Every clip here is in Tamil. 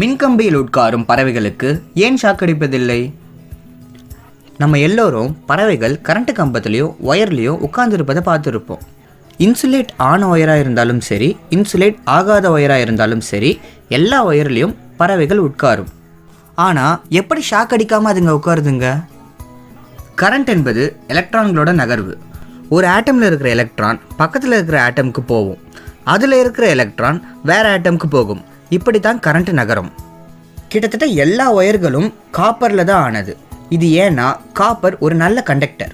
மின்கம்பியில் உட்காரும் பறவைகளுக்கு ஏன் ஷாக் அடிப்பதில்லை? நம்ம எல்லோரும் பறவைகள் கரண்ட் கம்பத்துலேயோ ஒயர்லேயோ உட்கார்ந்துருப்பதை பார்த்துருப்போம். இன்சுலேட் ஆன ஒயராக இருந்தாலும் சரி இன்சுலேட் ஆகாத ஒயராக இருந்தாலும் சரி எல்லா ஒயர்லேயும் பறவைகள் உட்காரும். ஆனால் எப்படி ஷாக் அடிக்காமல் அதுங்க உட்காருதுங்க? கரண்ட் என்பது எலக்ட்ரான்களோட நகர்வு. ஒரு ஆட்டமில் இருக்கிற எலக்ட்ரான் பக்கத்தில் இருக்கிற ஆட்டம்க்கு போகும். அதில் இருக்கிற எலக்ட்ரான் வேறு ஆட்டம்க்கு போகும். இப்படி தான் கரண்ட் நகரும். கிட்டத்தட்ட எல்லா ஒயர்களும் காப்பரில் தான் ஆனது. இது ஏன்னா காப்பர் ஒரு நல்ல கண்டக்டர்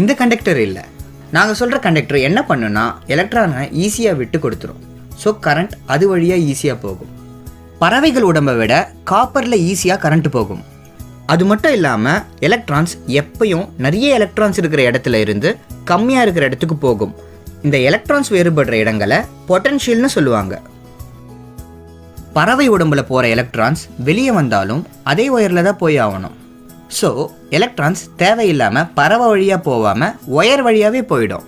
இந்த கண்டக்டர் இல்லை. நாங்கள் சொல்கிற கண்டக்டர் என்ன பண்ணுன்னா எலக்ட்ரானை ஈஸியாக விட்டு கொடுத்துரும். ஸோ கரண்ட் அது வழியாக ஈஸியாக போகும். பறவைகள் உடம்பை விட காப்பரில் ஈஸியாக கரண்ட் போகும். அது மட்டும் இல்லாமல் எலக்ட்ரான்ஸ் எப்பயும் நிறைய எலக்ட்ரான்ஸ் இருக்கிற இடத்துல இருந்து கம்மியாக இருக்கிற இடத்துக்கு போகும். இந்த எலக்ட்ரான்ஸ் வேறுபடுற இடங்களை பொட்டன்ஷியல்னு சொல்லுவாங்க. பறவை உடம்புல போகிற எலக்ட்ரான்ஸ் வெளியே வந்தாலும் அதே ஒயரில் தான் போய் ஆகணும் ஸோ எலக்ட்ரான்ஸ் தேவையில்லாமல் பறவை வழியாக போகாமல் ஒயர் வழியாகவே போயிடும்.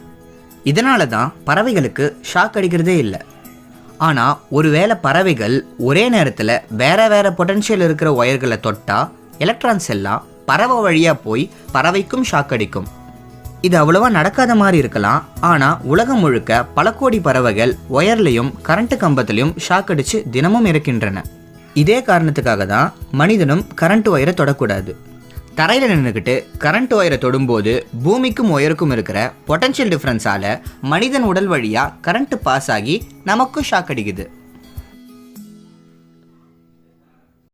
இதனால தான் பறவைகளுக்கு ஷாக் அடிக்கிறதே இல்லை. ஆனால் ஒருவேளை பறவைகள் ஒரே நேரத்தில் வேற வேற பொட்டன்ஷியல் இருக்கிற ஒயர்களை தொட்டால் எலக்ட்ரான்ஸ் எல்லாம் பறவை வழியாக போய் பறவைக்கும் ஷாக் அடிக்கும். இது அவ்வளவா நடக்காத மாதிரி இருக்கலாம். ஆனால் உலகம் முழுக்க பல கோடி பறவைகள் ஒயர்லையும் கரண்ட் கம்பத்திலையும் ஷாக் அடித்து தினமும் இருக்கின்றன இதே காரணத்துக்காக தான் மனிதனும் கரண்ட் ஒயரை தொடக்கூடாது. தரையில் நின்றுக்கிட்டு கரண்ட் ஒயரை தொடும்போது பூமிக்கும் ஒயருக்கும் இருக்கிற பொட்டன்ஷியல் டிஃப்ரென்ஸால் மனிதன் உடல் வழியாக கரண்ட் பாஸ் ஆகி நமக்கும் ஷாக் அடிக்குது.